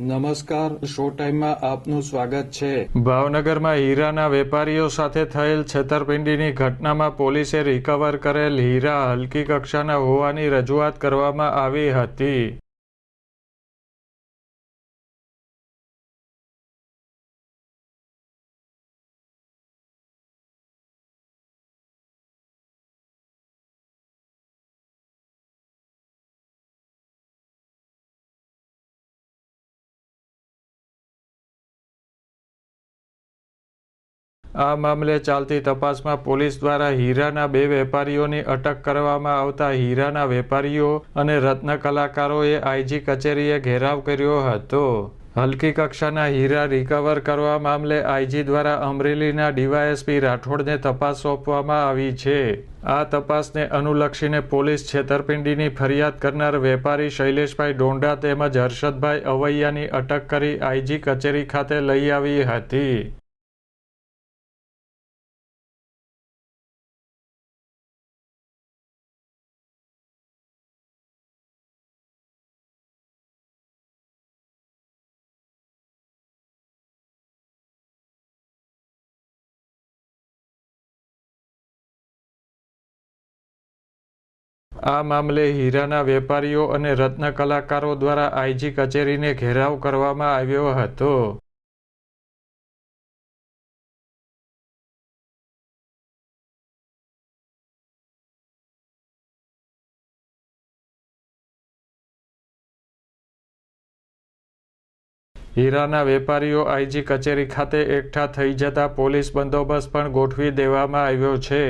નમસ્કાર શો ટાઈમમાં આપનું સ્વાગત છે. ભાવનગરમાં હીરાના વેપારીઓ સાથે થયેલ છેતરપિંડીની ઘટનામાં પોલીસે રિકવર કરેલ હીરા હલકી કક્ષાના હોવાની રજૂઆત કરવામાં આવી હતી. આ મામલે ચાલતી તપાસમાં પોલીસ દ્વારા હીરાના બે વેપારીઓની અટક કરવામાં આવતા હીરાના વેપારીઓ અને રત્ન કલાકારોએ આઈજી કચેરીએ ઘેરાવ કર્યો હતો. હલકી કક્ષાના હીરા રિકવર કરવા મામલે આઈજી દ્વારા અમરેલીના ડીવાયએસપી રાઠોડને તપાસ સોંપવામાં આવી છે. આ તપાસને અનુલક્ષીને પોલીસ છેતરપિંડીની ફરિયાદ કરનાર વેપારી શૈલેષભાઈ ડોંડા તેમજ હર્ષદભાઈ અવૈયાની અટક કરી આઈજી કચેરી ખાતે લઈ આવી હતી. આ મામલે હીરાના વેપારીઓ અને રત્ન કલાકારો દ્વારા આઈજી કચેરીને ઘેરાવ કરવામાં આવ્યો હતો. હીરાના વેપારીઓ આઈજી કચેરી ખાતે એકઠા થઈ જતા પોલીસ બંદોબસ્ત પણ ગોઠવી દેવામાં આવ્યો છે.